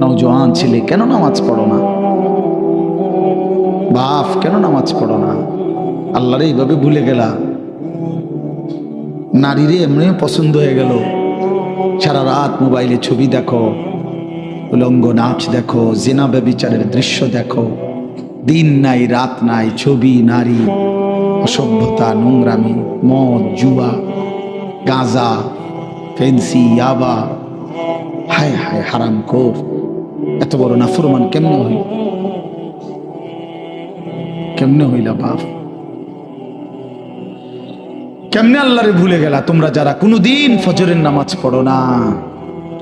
নওজোয়ান ছেলে, কেন নামাজ পড়ো না? বাপ, কেন নামাজ পড়ো না? আল্লাহরে এইভাবে ভুলে গেলা। নারীরে এমনি পছন্দ হয়ে গেল। সারা রাত মোবাইলে ছবি দেখো, উলঙ্গ নাচ দেখো, জেনা ব্যবিচারের দৃশ্য দেখো। দিন নাই, রাত নাই, ছবি, নারী, অসভ্যতা, নোংরামি, মদ, জুয়া, গাঁজা, ফেন্সি, ইয়াবা। হায় হায় হারাম খোর এত বড় নাফরমান কেমনে হইল? কেমনে হইলা বাপ? কেমনে আল্লাহরে ভুলে গেলা তোমরা যারা কোনোদিন ফজরের নামাজ পড়ো না?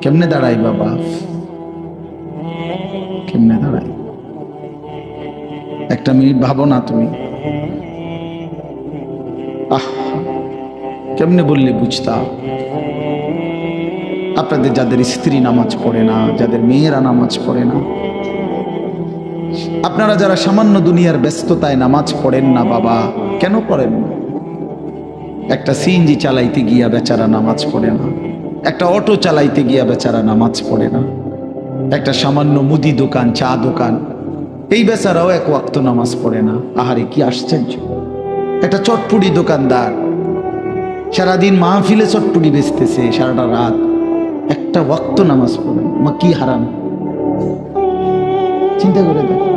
কেমনে দাঁড়াই বাবা কেমনে দাঁড়াই? একটা মিনিট ভাবো না তুমি। আহ, কেমনে বললে বুঝতা আপনাদের যাদের স্ত্রী নামাজ পড়ে না, যাদের মেয়েরা নামাজ পড়ে না, আপনারা যারা সামান্য দুনিয়ার ব্যস্ততায় নামাজ পড়েন না বাবা, কেন পড়েন একটা সিএনজি চালাইতে গিয়া বেচারা নামাজ পড়ে না, একটা অটো চালাইতে গিয়া বেচারা নামাজ পড়ে না, একটা সামান্য মুদি দোকান, চা দোকান, এই বেচারাও এক ওয়াক্ত নামাজ পড়ে না। আহারে, কি আশ্চর্য। একটা চটপুটি দোকানদার, সারাদিন মাহফিলে চটপুটি বেচতেছে, সারাটা রাত। একটা ওয়াক্ত নামাজ পড়ে না। মা কি হারাম। চিন্তা করে দেখ।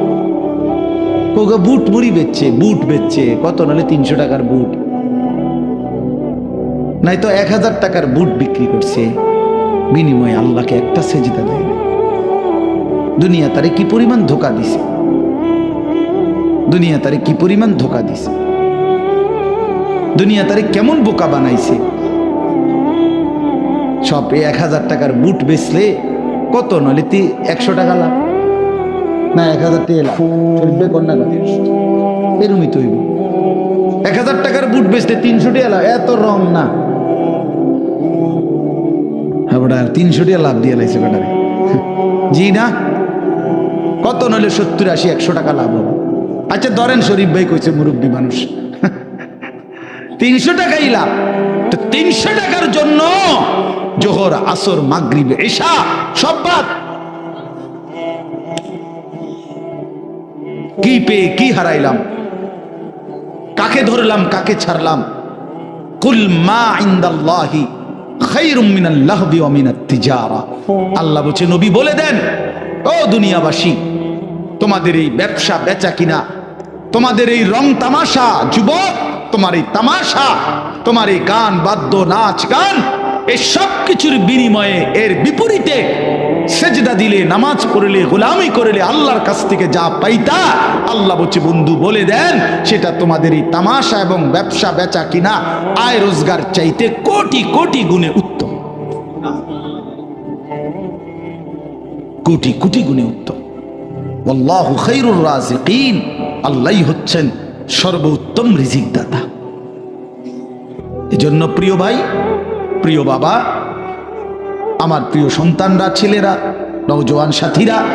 বুট মুড়ি বেচছে, বুট বেচছে, কত নাহলে তিনশো টাকার বুট? নাই তো এক হাজার টাকার বুট বিক্রি করছে। বিনিময়ে আল্লাহকে একটা সেজিতা দেয় না। দুনিয়া তারে কি পরিমাণ ধোকা দিছে? দুনিয়া তারে কি পরিমাণ ধোকা দিছে? দুনিয়া তারে কেমন বোকা বানাইছে? সব এক হাজার টাকার বুট বেচলে কত? নলে তি একশো টাকা লাভ। না, এক হাজার চলবে কন্যা এরমই তৈব। এক হাজার টাকার বুট বেচতে তিনশো টাকা লাভ। এত রং না। হ্যাঁ বেটা তিনশো টাকা লাভ দিয়ে লাইছে বেটারে জি না? কত? নইলে সত্তর আশি, একশো টাকা লাভ হবে। আচ্ছা ধরেন শরীফ ভাই কইছে, মুরব্বী মানুষ। তিনশো টাকাই লাভ। তো তিনশো টাকার জন্য জোহর, আসর, মাগরিব, এশা, সব বাদ। কি পেয়ে কি হারাইলাম? কাকে ধরলাম, কাকে ছাড়লাম? কুল মা ইন্দাল্লাহি খাইরুম মিনাল লাহবি ওয়া মিনাত তিজারা। আল্লাহ বলছে, নবী বলে দেন, ও দুনিয়াবাসী, তোমাদের এই ব্যবসা বেচা কিনা, তোমাদের এই রং তামাশা, যুবক তোমার এই তামাশা তোমার এই গান, বাদ্য, নাচ, গান এই সব কিছুর বিনিময়ে এর বিপরীতে সেজদা দিলে, নামাজ পড়লে, গোলামি করলে আল্লাহর কাছ থেকে যা পাইতা, আল্লাহ বলছে, বন্ধু, বলে দেন, সেটা তোমাদের এই তামাশা এবং ব্যবসা বেচা কিনা, আয় রোজগার চাইতে কোটি কোটি গুণে উত্তম। কোটি কোটি গুণে উত্তম। আল্লাহ হচ্ছেন সর্বোত্তম রিজিক দাতা এজন্য প্রিয় ভাই, প্রিয় বাবা, আমার প্রিয় সন্তানরা, ছেলেরা, নওজোয়ান সাথীরা,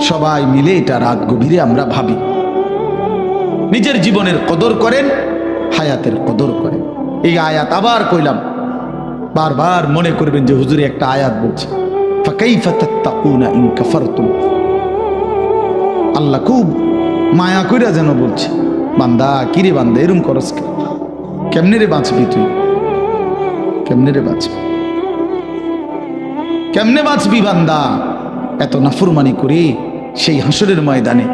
সবাই মিলে এটা রাত গভীরে আমরা ভাবি। নিজের জীবনের কদর করেন, হায়াতের কদর করেন। এই আয়াত আবার কইলাম, বারবার মনে করবেন যে হুজুরে একটা আয়াত বলছে ইন আল্লাহ খুব মায়া কইরা যেন বলছে, বান্দা কিরে বান্দা, এরম করস? কেমনে রে বাঁচবি তুই? কেমনে রে বাঁচবি? কেমনে বাঁচবি বান্দা? এত নাফরমানি করে সেই হাসরের ময়দানে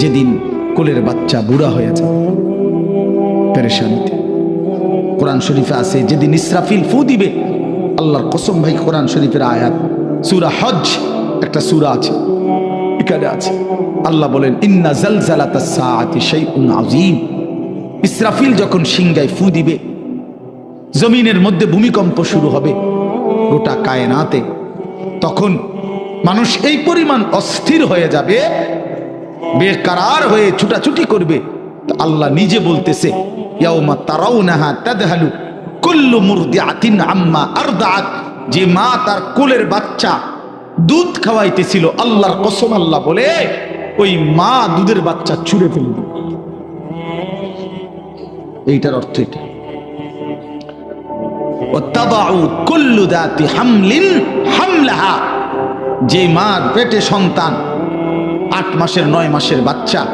যেদিন কোলের বাচ্চা বুড়া হয়ে যায়, পেরেশানিতে। কোরআন শরীফে আছে, যেদিন ইসরাফিল ফু দিবে, আল্লাহর কসম ভাই, কোরআন শরীফের আয়াত, সুরা হজ একটা সুরা আছে। এখানে আছে। আল্লাহ বলেন, ইন্না শাইউন আযীম। ইসরাফিল যখন সিংগায় ফু দিবে, জমিনের মধ্যে ভূমিকম্প শুরু হবে গোটা কায়নাতে। তখন মানুষ এই পরিমাণ অস্থির হয়ে যাবে, বেকারার হয়ে ছুটাছুটি করবে। তো আল্লাহ নিজে বলতেছে, ইয়াউমা তারাউনাহা তাদহালু কুল্লু মুরদিআতিন আম্মা আরদাআত। যে মা তার কোলের বাচ্চা দুধ খাওয়াইতেছিল, আল্লাহর কসম আল্লাহ বলে, ওই মা দুধের বাচ্চা ছুঁড়ে ফেলে দিল এইটার অর্থ এটা। যে মার পেটে সন্তান, আট মাসের, নয় মাসের বাচ্চা,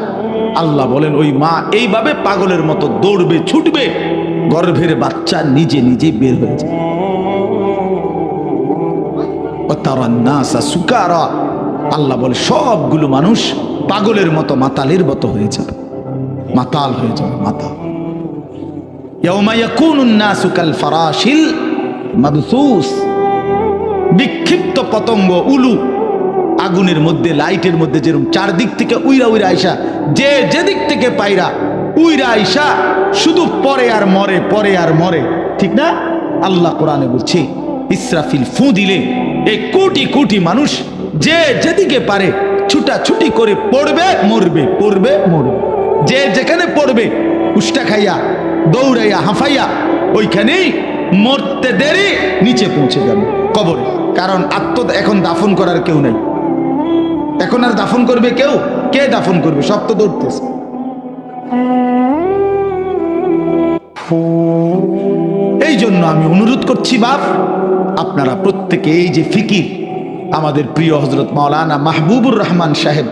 আল্লাহ বলেন, ওই মা এইভাবে পাগলের মতো দৌড়বে, ছুটবে, গর্ভের বাচ্চা নিজে নিজে বের হয়ে যায়। সুকারা। আল্লাহ বলে, সবগুলো মানুষ পাগলের মতো মাতালের মতো হয়ে যাবে। মাতাল হয়ে যাবে, মাতাল। ফারাশিল মাবসুস বিক্ষিপ্ত পতঙ্গ, উলু, আগুনের মধ্যে, লাইটের মধ্যে যেরকম চারদিক থেকে উইরা উইরা আইসা, যে যেদিক থেকে পাইরা উইরা আইসা, শুধু পরে আর মরে, পরে আর মরে। ঠিক না? আল্লাহ কোরআনে বলছে, ইসরাফিল ফু দিলে এই কোটি কোটি মানুষ যে যেদিকে পারে ছুটা ছুটি করে পড়বে, মরবে পড়বে, মরবে। যে যেখানে পড়বে, উষ্টা খাইয়া, দৌড়াইয়া, হাঁফাইয়া, ওইখানেই মরতে দেরি, নিচে পৌঁছে যাবে কবরে। কারণ আত্ম এখন দাফন করার কেউ নাই। এখন আর দাফন করবে কেউ? কে দাফন করবে? সব তো দৌড়তেছে। এই জন্য আমি অনুরোধ করছি, বাপ, আপনারা প্রত্যেকে এই যে ফিকির আমাদের প্রিয় হজরত মাওলানা মাহবুবুর রহমান সাহেব,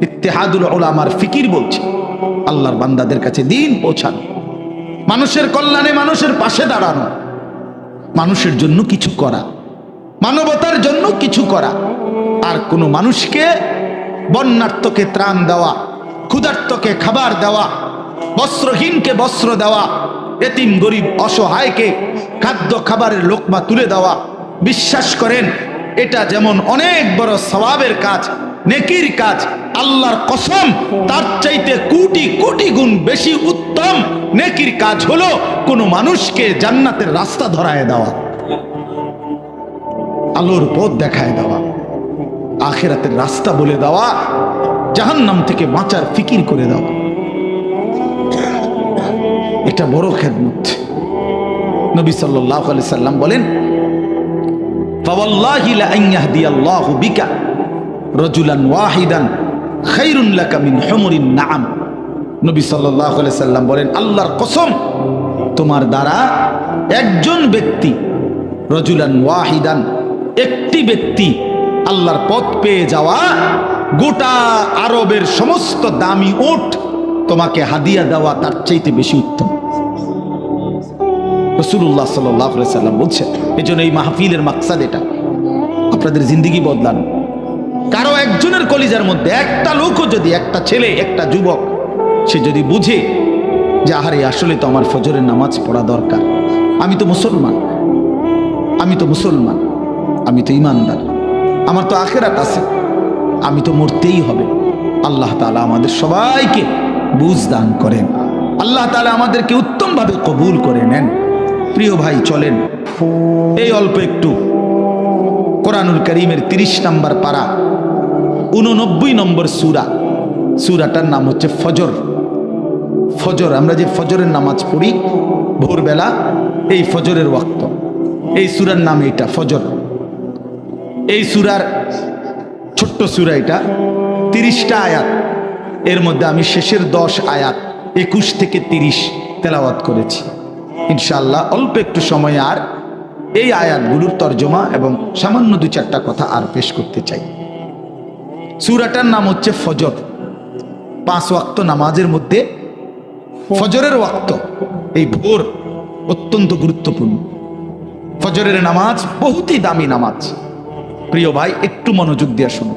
ইত্তেহাদুল ওলামার ফিকির বলছে, আল্লাহর বান্দাদের কাছে দিন পৌঁছানো, মানুষের কল্যাণে মানুষের পাশে দাঁড়ানো, মানুষের জন্য কিছু করা, মানবতার জন্য কিছু করা, আর কোনো মানুষকে বন্যার্থকে ত্রাণ দেওয়া ক্ষুধার্তকে খাবার দেওয়া, বস্ত্রহীনকে বস্ত্র দেওয়া এতিম গরিব অসহায়কে খাদ্য খাবারের লোকমা তুলে দেওয়া। বিশ্বাস করেন, এটা যেমন অনেক বড় স্বভাবের কাজ, নেকির কাজ, আল্লাহর কসম, তার চাইতে কোটি কোটি গুণ বেশি উত্তম নেকির কাজ হলো কোনো মানুষকে জান্নাতের রাস্তা ধরায় দেওয়া, আলোর পথ দেখায় দেওয়া, আখেরাতের রাস্তা বলে দেওয়া, জাহান্নাম থেকে বাঁচার ফিকির করে দেওয়া। এটা বড় খেদমত। নবী সাল্লাহ আলি সাল্লাম বলেন বিকা ওয়াহিদান নবী সাল্লাম বলেন, আল্লাহর কসম, তোমার দ্বারা একজন ব্যক্তি রজুলান ওয়াহিদান, একটি ব্যক্তি আল্লাহর পথ পেয়ে যাওয়া গোটা আরবের সমস্ত দামি ওট তোমাকে হাদিয়া দেওয়া তার চাইতে বেশি উত্তম। রসুল্লাহ সাল্লাহ সাল্লাম বলছেন এই জন্য এই মাহফিলের মাকসাদ এটা। আপনাদের জিন্দিগি বদলান। কারও একজনের কলিজার মধ্যে একটা লোকও যদি, একটা ছেলে, একটা যুবক, সে যদি বুঝে যে, আহারে, আসলে তো আমার ফজরের নামাজ পড়া দরকার। আমি তো মুসলমান। আমি তো মুসলমান। আমি তো ইমানদার। আমার তো আখেরাত আছে। আমি তো মরতেই হবে। আল্লাহ তালা আমাদের সবাইকে বুঝ দান করেন। আল্লাহ তালা আমাদেরকে উত্তমভাবে কবুল করে নেন। প্রিয় ভাই, চলেন। এই অল্প একটু। কোরআনুল করিমের তিরিশ নম্বর পাড়া উননব্বই নম্বর সুরা। সুরাটার নাম হচ্ছে ফজর। ফজর, আমরা যে ফজরের নামাজ পড়ি ভোরবেলা, এই ফজরের ওয়াক্ত। এই সুরার নাম এটা ফজর। এই সুরার ছোট্ট সুরা এটা, তিরিশটা আয়াত। এর মধ্যে আমি শেষের দশ আয়াত, একুশ থেকে তিরিশ তেলাওয়াত করেছি। ইনশাল্লাহ অল্প একটু সময় আর এই আয়াতগুলোর তর্জমা এবং সামান্য দু চারটা কথা আর পেশ করতে চাই। সুরাটার নাম হচ্ছে ফজর। পাঁচ ওয়াক্ত নামাজের মধ্যে ফজরের ওয়াক্ত, এই ভোর অত্যন্ত গুরুত্বপূর্ণ। ফজরের নামাজ বহুতই দামি নামাজ। প্রিয় ভাই, একটু মনোযোগ দিয়ে শোনো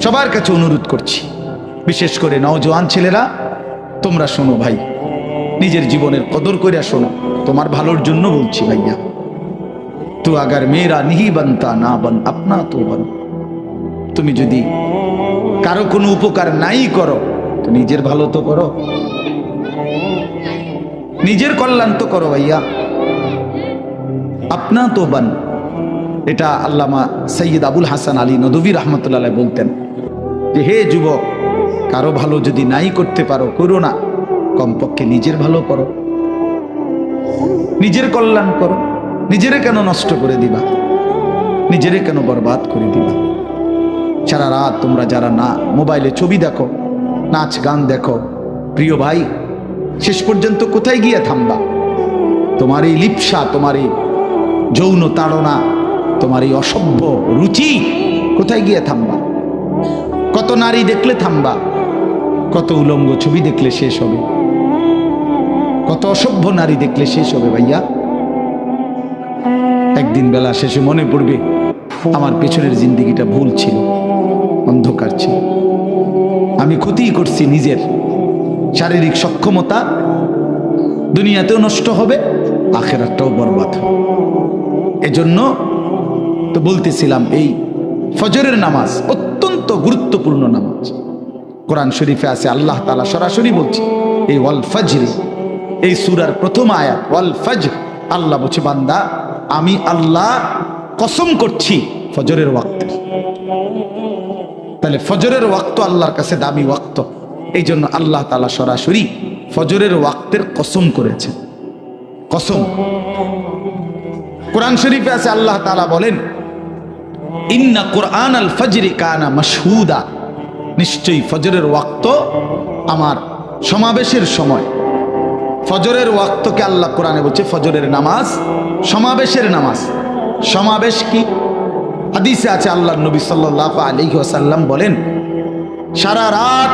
সবার কাছে অনুরোধ করছি, বিশেষ করে নওজোয়ান ছেলেরা, তোমরা শোনো ভাই, নিজের জীবনের কদর করিয়া শোনো। তোমার ভালোর জন্য বলছি ভাইয়া। তো আগার মেয়েরা নিহি বানতা না বান, আপনা তো বান। তুমি যদি কারও কোনো উপকার নাই করো, তো নিজের ভালো তো করো। নিজের কল্যাণ তো করো ভাইয়া। আপনা তো বান। এটা আল্লামা সৈয়দ আবুল হাসান আলী নদভী রহমতুল্লাহ বলতেন যে, হে যুবক, কারও ভালো যদি নাই করতে পারো, করো না। কমপক্ষে নিজের ভালো করো। নিজের কল্যাণ করো। নিজেরে কেন নষ্ট করে দিবা? নিজেরে কেন বরবাদ করে দিবা? সারা রাত তোমরা যারা না, মোবাইলে ছবি দেখো, নাচ গান দেখো, প্রিয় ভাই, শেষ পর্যন্ত কোথায় গিয়ে থামবা? তোমার এই লিপসা, তোমার এই যৌন তাড়না, তোমার এই অসভ্য রুচি কোথায় গিয়ে থামবা? কত নারী দেখলে থামবা? কত উলঙ্গ ছবি দেখলে শেষ হবে? কত অসভ্য নারী দেখলে শেষ হবে ভাইয়া। একদিন বেলা শেষে মনে পড়বে আমার পেছনের জিন্দিগিটা ভুল ছিল, অন্ধকার ছিল। আমি ক্ষতি করছি নিজের শারীরিক সক্ষমতা। দুনিয়াতেও নষ্ট হবে আখেরাটাও বরবাদ। এজন্য তো বলতেছিলাম এই ফজরের নামাজ অত্যন্ত গুরুত্বপূর্ণ নামাজ। কোরআন শরীফে আছে, আল্লাহ তালা সরাসরি বলছে, এই ওয়াল ফজরি এই সুরার প্রথম আয়াত, ওয়াল ফজ আল্লাহ বলছে, বান্দা, আমি আল্লাহ কসম করছি ফজরের ওয়াক্তে। তাহলে ফজরের ওয়াক্ত আল্লাহর কাছে দামি ওয়াক্ত। এই জন্য আল্লাহ তালা সরাসরি ফজরের ওয়াক্তের কসম করেছেন। কসম। কোরআন শরীফে আছে, আল্লাহ তালা বলেন, ইন্না কোরআন আল ফজরি কানা মাসহুদা নিশ্চয়ই ফজরের ওয়াক্ত আমার সমাবেশের সময় ফজরের ওয়াক্তকে আল্লাহ কোরআনে বলছে ফজরের নামাজ, সমাবেশের নামাজ। সমাবেশ কি? হাদিসে আছে আল্লাহ নবী সাল্লাহ আলী আসাল্লাম বলেন, সারা রাত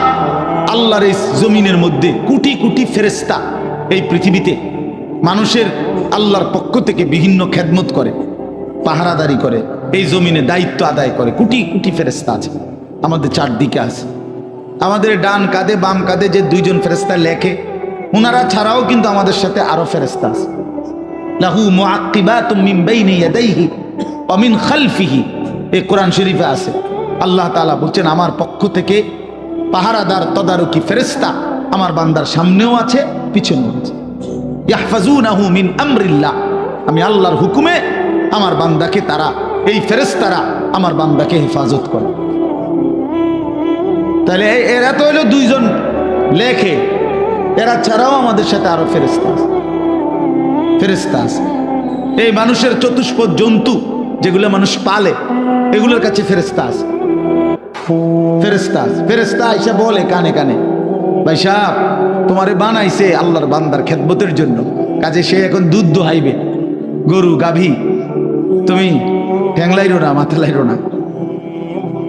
আল্লাহর এই জমিনের মধ্যে কোটি কোটি ফেরেস্তা এই পৃথিবীতে মানুষের আল্লাহর পক্ষ থেকে বিভিন্ন খেদমত করে, পাহারাদারি করে, এই জমিনে দায়িত্ব আদায় করে, কোটি কোটি ফেরেস্তা আছে, আমাদের চারদিকে আছে। আমাদের ডান কাঁধে বাম কাঁধে যে দুইজন ফেরেস্তা লেখে ওনারা ছাড়াও কিন্তু আমাদের সাথে আরও ফেরেস্তা আছে। লাহু মুআক্কিবাতুম মিন বাইনি ইয়াদাইহি ওয়া মিন খালফিহি। এই কোরআন শরীফে আছে, আল্লাহ তাআলা বলছেন, আমার পক্ষ থেকে পাহারাদার তদারকি ফেরেস্তা আমার বান্দার সামনেও আছে, পিছনেও আছে। ইয়াহফাজুনাহু মিন আমরিল্লাহ। আমি আল্লাহর হুকুমে আমার বান্দাকে, তারা, এই ফেরেস্তারা আমার বান্দাকে হেফাজত করে। তাহলে এরা তো হলো দুইজন লেখে। এরা ছাড়াও আমাদের সাথে আরও ফেরেস্তা আছে। ফেরেস্তা আছে। এই মানুষের চতুষ্পদ জন্তু যেগুলো মানুষ পালে, এগুলোর কাছে ফেরেস্তা আছে। ফেরেস্তা ফেরেস্তা এসে বলে কানে কানে, ভাই সাহেব, তোমারে বানাইছে আল্লাহর বান্দার খেদমতের জন্য। কাজে সে এখন দুধ দোহাইবে, গরু, গাভী। তুমি ঠ্যাংলাইরো না মাথা লাইরো না।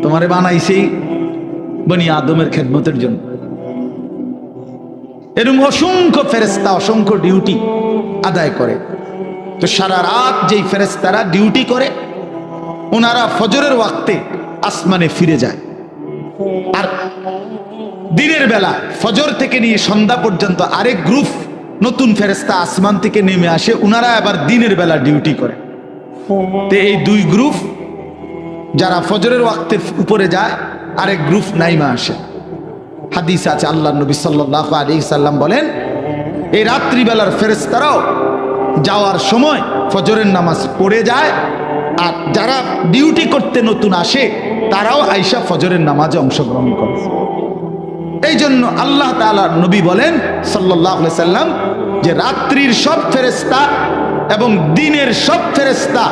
তোমারে বানাইছেই বনি আদমের খেদমতের জন্য। এরকম অসংখ্য ফেরেস্তা অসংখ্য ডিউটি আদায় করে। তো সারা রাত যেই ফেরেস্তারা ডিউটি করে, ওনারা ফজরের ওয়াক্তে আসমানে ফিরে যায়। আর দিনের বেলা ফজর থেকে নিয়ে সন্ধ্যা পর্যন্ত আরেক গ্রুপ নতুন ফেরেস্তা আসমান থেকে নেমে আসে ওনারা আবার দিনের বেলা ডিউটি করে। তো এই দুই গ্রুপ যারা ফজরের ওয়াক্তের উপরে যায়, আরেক গ্রুপ নাইমা আসে। হাদিস আছে আল্লাহ নবী সাল্লাহ আলী সাল্লাম বলেন, এই রাত্রিবেলার ফেরেস্তারাও যাওয়ার সময় ফজরের নামাজ পড়ে যায়, আর যারা ডিউটি করতে নতুন আসে, তারাও আইসা ফজরের নামাজে অংশগ্রহণ করে এই জন্য আল্লাহ তাআলা নবী বলেন সাল্লাহ সাল্লাম যে রাত্রির সব ফেরেস্তা এবং দিনের সব ফেরেস্তা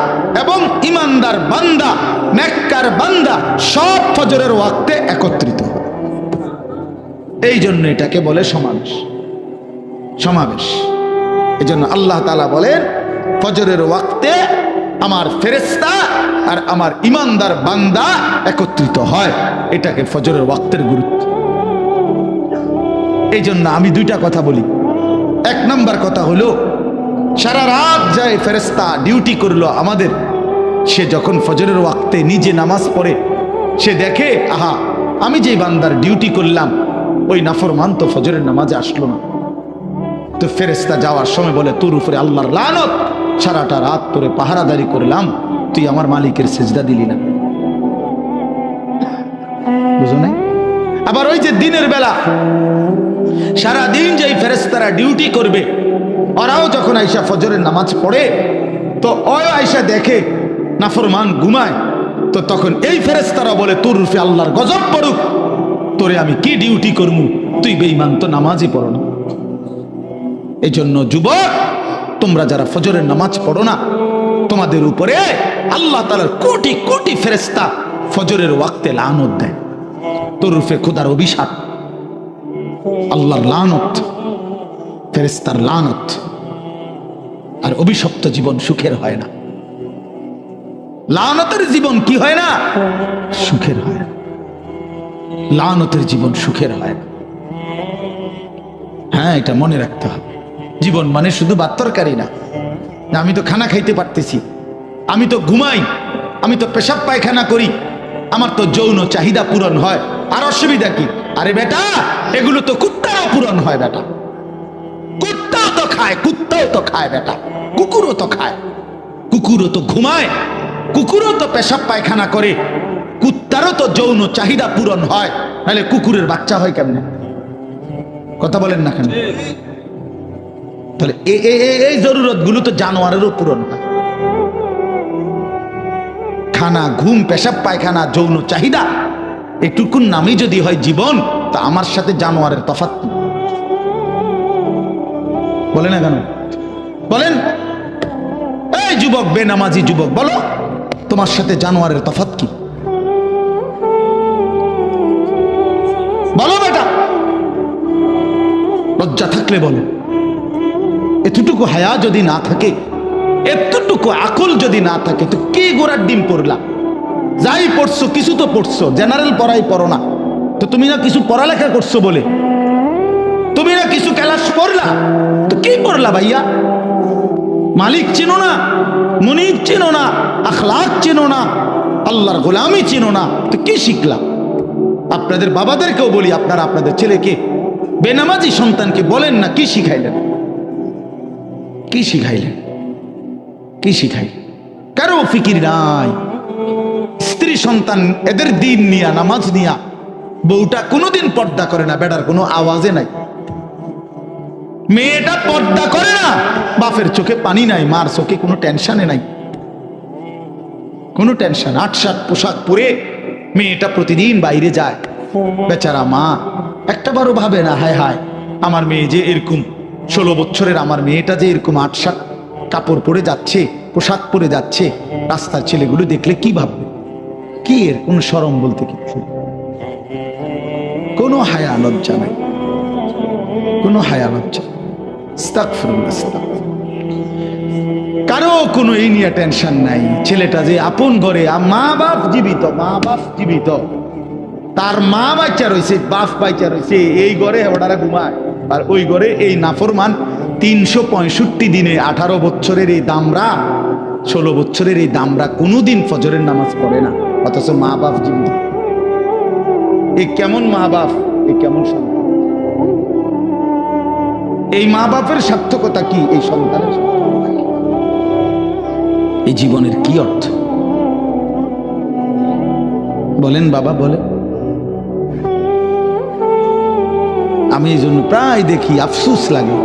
এবং ইমানদার বান্দা, নেককার বান্দা সব ফজরের ওয়াক্তে একত্রিত। এই জন্য এটাকে বলে সমাবেশ। সমাবেশ। এই জন্য আল্লাহ তালা বলেন, ফজরের ওয়াক্তে আমার ফেরেস্তা আর আমার ইমানদার বান্দা একত্রিত হয়। এটাকে ফজরের ওয়াক্তের গুরুত্ব। এই জন্য আমি দুইটা কথা বলি। এক নাম্বার কথা হলো, সারা রাত যায় ফেরেস্তা ডিউটি করল আমাদের। সে যখন ফজরের ওয়াক্তে নিজে নামাজ পড়ে, সে দেখে, আহা, আমি যে বান্দার ডিউটি করলাম ওই নাফরমান তো ফজরের নামাজে আসলো না। তো ফেরেস্তা যাওয়ার সময় বলে, তোর উপরে আল্লাহর লানত। সারাটা রাত তোরে পাহারাদারি করলাম। তুই আমার মালিকের সেজদা দিলি না। আবার ওই যে দিনের বেলা সারা দিন যেই ফেরেস্তারা ডিউটি করবে, ওরাও যখন আইসা ফজরের নামাজ পড়ে, তো ওই আইসা দেখে নাফরমান ঘুমায়। তো তখন এই ফেরেস্তারা বলে, তোর রূপে আল্লাহর গজব পড়ুক। তোরে আমি কি ডিউটি করমু? তুই বেঈমান তো নামাজই পড়ো না। এই জন্য যুবক, তোমরা যারা ফজরের নামাজ পড়ো না, তোমাদের উপরে আল্লাহ তালার কোটি কোটি ফেরেস্তা ফজরের ওয়াক্তে লানত দেয়। তোর রূপে খুদার অভিশাপ। আল্লাহর লানত ফেরেস্তার লানত। আর অভিশপ্ত জীবন সুখের হয় না। লানতের জীবন কি হয় না? সুখের হয় না। লানতের জীবন সুখের হয় না। হ্যাঁ এটা মনে রাখতে হবে। জীবন মানে শুধু বাত্তরকারী না। আমি তো খানা খাইতে পারতেছি। আমি তো ঘুমাই। আমি তো পেশাব পায়খানা করি। আমার তো যৌন চাহিদা পূরণ হয়। আর অসুবিধা কি? আরে বেটা, এগুলো তো কুত্তারও পূরণ হয় বেটা। কুত্তাও তো খায়, কুত্তাও তো খায় বেটা। কুকুরও তো খায়। কুকুরও তো ঘুমায়। কুকুরও তো পেশাব পায়খানা করে। কুত্তারও তো যৌন চাহিদা পূরণ হয়। নাহলে কুকুরের বাচ্চা হয় কেমনে? কথা বলেন না কেন? তাহলে এই জরুরতগুলো তো জানোয়ারেরও পূরণ হয়। খানা, ঘুম, পেশাব, পায়খানা, যৌন চাহিদা এটুকুন নামই যদি হয় জীবন, তা আমার সাথে জানোয়ারের তফাৎ বলে না কেন? বলেন। এই যুবক, বেনামাজি যুবক, বলো, তোমার সাথে জানোয়ারের তফাৎ কি? লজ্জা থাকলে বলো। এতটুকু হায়া যদি না থাকে, এতটুকু আকল যদি না থাকে, তো কে গোড়ার ডিম পড়লা যাই পড়ছো, কিছু তো পড়ছো, জেনারেল পড়াই পড়ো না। তো তুমি না কিছু পড়ালেখা করছ বলে? তুমি না কিছু ক্যালাস পড়লা তো কি পড়লা ভাইয়া? মালিক চেনো না মনিব চেনো না, আখলাক চেনো না, আল্লাহর গোলামি চেনো না, তো কি শিখলা? আপনাদের বাবাদেরকেও বলি, আপনারা আপনাদের ছেলেকে বেনামাজি সন্তানকে বলেন না, কি শিখাইলেন? কি শিখাইলেন? কি শিখাই কারও ফিকির নাই। স্ত্রী সন্তান এদের দিন নিয়া, নামাজ নিয়া, বউটা কোনোদিন পর্দা করে না বেটার কোনো আওয়াজে নাই। মেয়েটা পর্দা করে না, বাপের চোখে পানি নাই, মার চোখে কোনো টেনশনে নাই। কোনো টেনশন আট সাত পোশাক পরে মেয়েটা প্রতিদিন বাইরে যায়। বেচারা মা একটা বারও ভাবে না, হায় হায়। আমার মেয়ে যে এরকম, ষোলো বছরের আমার মেয়েটা যে এরকম আট সাত কাপড় পরে যাচ্ছে, পোশাক পরে যাচ্ছে, রাস্তার ছেলেগুলো দেখলে কি ভাববে? কি এর কোনো সরম বলতে কিছু কোনো হায়া লজ্জা নাই। কোনো হায়া লজ্জা। কারও কোনো এই নিয়ে টেনশন নাই। ছেলেটা যে আপন ঘরে মা বাপ জীবিত মা বাপ জীবিত। তার মা বাচ্চা রয়েছে বাপ বাচ্চা রয়েছে এই ঘরে ওনারা ঘুমায়। আর ওই ঘরে এই নাফরমান তিনশো পঁয়ষট্টি দিনে আঠারো বছরের এই দামরা, ষোলো বছরের এই দামরা কোনোদিন ফজরের নামাজ পড়ে না, অথচ মা বাপ জীবিত এই কেমন মা বাপ এই কেমন এই মা বাপের সার্থকতা কি, এই সন্তানের এই জীবনের কি অর্থ? বলেন বাবা বলে আমি এই জন্য প্রায় দেখি, আফসুস লাগে।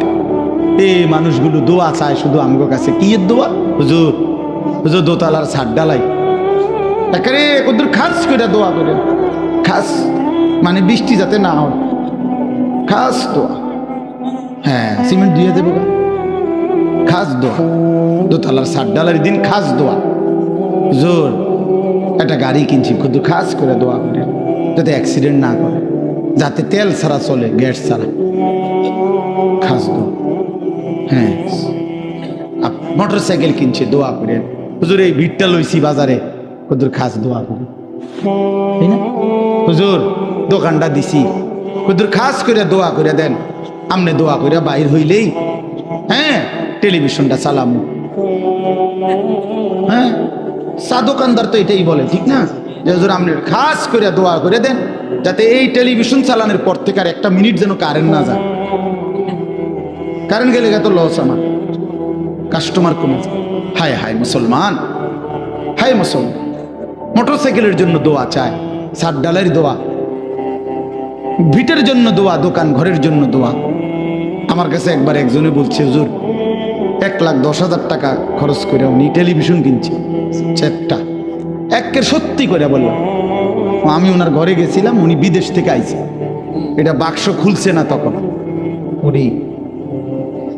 এই মানুষগুলো দোয়া চায় শুধু আমগো কাছে। কি দোয়া? হুজুর হুজুর দোতালার ছাদ ডালাই। একেবারে কদ্দুর খাস করে দোয়া করে। খাস মানে বৃষ্টি যাতে না হয়। খাস দোয়া। হ্যাঁ সিমেন্ট দিয়ে দেবো খাস দোয়া। দোতলার ছাদ ডালার দিন খাস দোয়া। জোর একটা গাড়ি কিনছি, খুদ খাস করে দোয়া করে। যাতে অ্যাক্সিডেন্ট না করে। যাতে তেল ছাড়া চলে, গ্যাস ছাড়া। খাস দোয়া হ্যাঁ। মোটর সাইকেল কিনছে, দোয়া করে হুজুর, এই ভিড়টা লইছি বাজারে। হুজুর, খাস দোয়া করে হুজুর, দোকানটা দিছি। হুজুর, খাস করে দোয়া করে দেন। আমনে দোয়া করে বাইর হইলেই হ্যাঁ টেলিভিশনটা চালামু। হ্যাঁ চা দোকানদার তো এটাই বলে, ঠিক না? যে হুজুর আপনি খাস করে দোয়া করে দেন, যাতে এই টেলিভিশন চালানোর পর থেকে আর একটা মিনিট যেন কারেন্ট না যায়। কারেন্ট গেলে তো লস আমার। কাস্টমার কমে যায়। হায় হায়, মুসলমান। হায়, মুসলমান। মোটর সাইকেলের জন্য দোয়া চায়, সাত ডালের দোয়া। ভিটের জন্য দোয়া, দোকান ঘরের জন্য দোয়া। আমার কাছে একবার একজনে বলছে, হুজুর, এক লাখ দশ হাজার টাকা খরচ করে উনি টেলিভিশন কিনছে চারটা একের সত্যি করে বললাম। আমি ওনার ঘরে গেছিলাম, উনি বিদেশ থেকে আইছে। এটা বাক্স খুলছে না তখন। উনি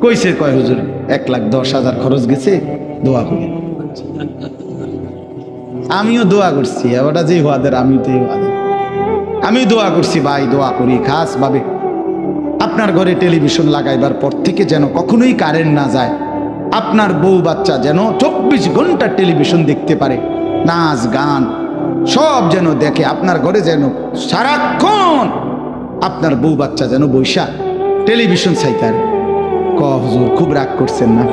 কইছে, কয়, হুজুর, এক লাখ দশ হাজার খরচ গেছে, দোয়া করে। আমিও দোয়া করছি ওটা যে হওয়াদের আমি তো আমি দোয়া করছি, ভাই, দোয়া করি খাস ভাবে আপনার ঘরে টেলিভিশন লাগাইবার পর থেকে যেন কখনোই কারেন্ট না যায়। আপনার বউ বাচ্চা যেন চব্বিশ ঘণ্টা টেলিভিশন দেখতে পারে। নাচ, গান, সব যেন দেখে আপনার ঘরে যেন সারাক্ষণ আপনার বউ বাচ্চা যেন বৈশা টেলিভিশন চাইতার। ক হুজুর, খুব রাগ করছেন না?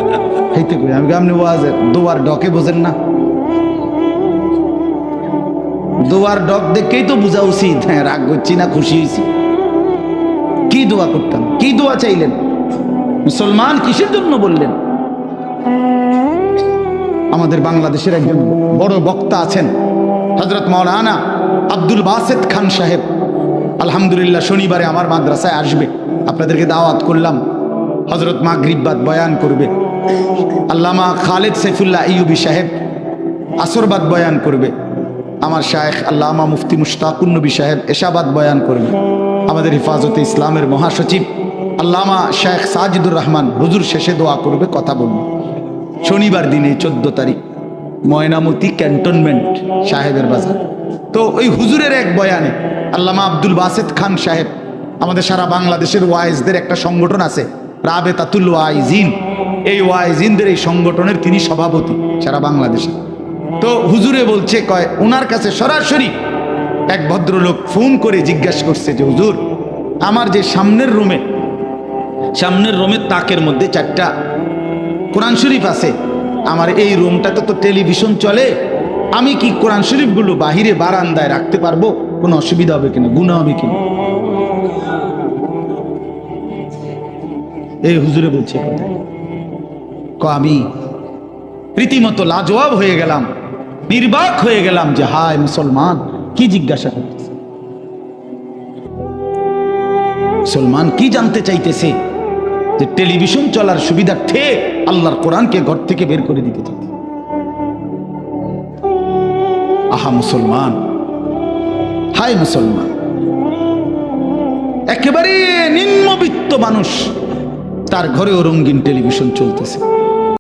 হইতে করি আমি আপনি ওয়াজের? দোয়ার ডকে বোঝেন না? দোয়ার ডক দেখেই তো বোঝা উচিত। হ্যাঁ রাগ করছি না, খুশি হয়েছি কি দোয়া করতাম? কি দোয়া চাইলেন? মুসলমান কিসের জন্য বললেন? আমাদের বাংলাদেশের একজন বড় বক্তা আছেন হজরত মৌলানা আব্দুল বাসেদ খান সাহেব। আলহামদুলিল্লাহ শনিবারে আমার মাদ্রাসায় আসবে। আপনাদেরকে দাওয়াত করলাম হজরত মাগরিবাদ বয়ান করবে। আল্লামা খালেদ সাইফুল্লাহ ইউবি সাহেব আসরবাদ বয়ান করবে। আমার শায়েখ আল্লামা মুফতি মুশতাকুন নবী সাহেব এশাবাদ বয়ান করবে। আমাদের হিফাজতে ইসলামের মহাসচিব আল্লামা শায়েখ সাজিদুর রহমান হুজুর শেষে দোয়া করবে, কথা বলবে। শনিবার দিনে চোদ্দ তারিখ, ময়নামতি ক্যান্টনমেন্ট সাহেবের বাজার। তো ওই হুজুরের এক বয়ানে আল্লামা আব্দুল বাসেদ খান সাহেব, আমাদের সারা বাংলাদেশের ওয়াইজদের একটা সংগঠন আছে রাবে তাতুল ওয়াইজিন। এই ওয়াইজিনদের এই সংগঠনের তিনি সভাপতি সারা বাংলাদেশে। তো হুজুরে বলছে, কয় ওনার কাছে সরাসরি এক ভদ্রলোক ফোন করে জিজ্ঞাসা করছে যে, হুজুর, আমার যে সামনের রুমে, সামনের রুমের তাকের মধ্যে চারটা কোরআন শরীফ আছে। আমার এই রুমটাতে তো টেলিভিশন চলে। আমি কি কোরআন শরীফগুলো বাহিরে বারান্দায় রাখতে পারব? কোনো অসুবিধা হবে কিনা? গুণা হবে কিনা? এই হুজুরে বলছে ক, আমি রীতিমতো লাজবাব হয়ে গেলাম, নির্বাক হয়ে গেলাম যে, হায় মুসলমান, কি জিজ্ঞাসা করতেছে? মুসলমান কি জানতে চাইতেছে যে টেলিভিশন চলার সুবিধার্থে আল্লাহর কোরআনকে ঘর থেকে বের করে দিতে থাকে। আহা, মুসলমান। হাই মুসলমান। একেবারে নিম্নবিত্ত মানুষ, তার ঘরেও রঙ্গিন টেলিভিশন চলতেছে।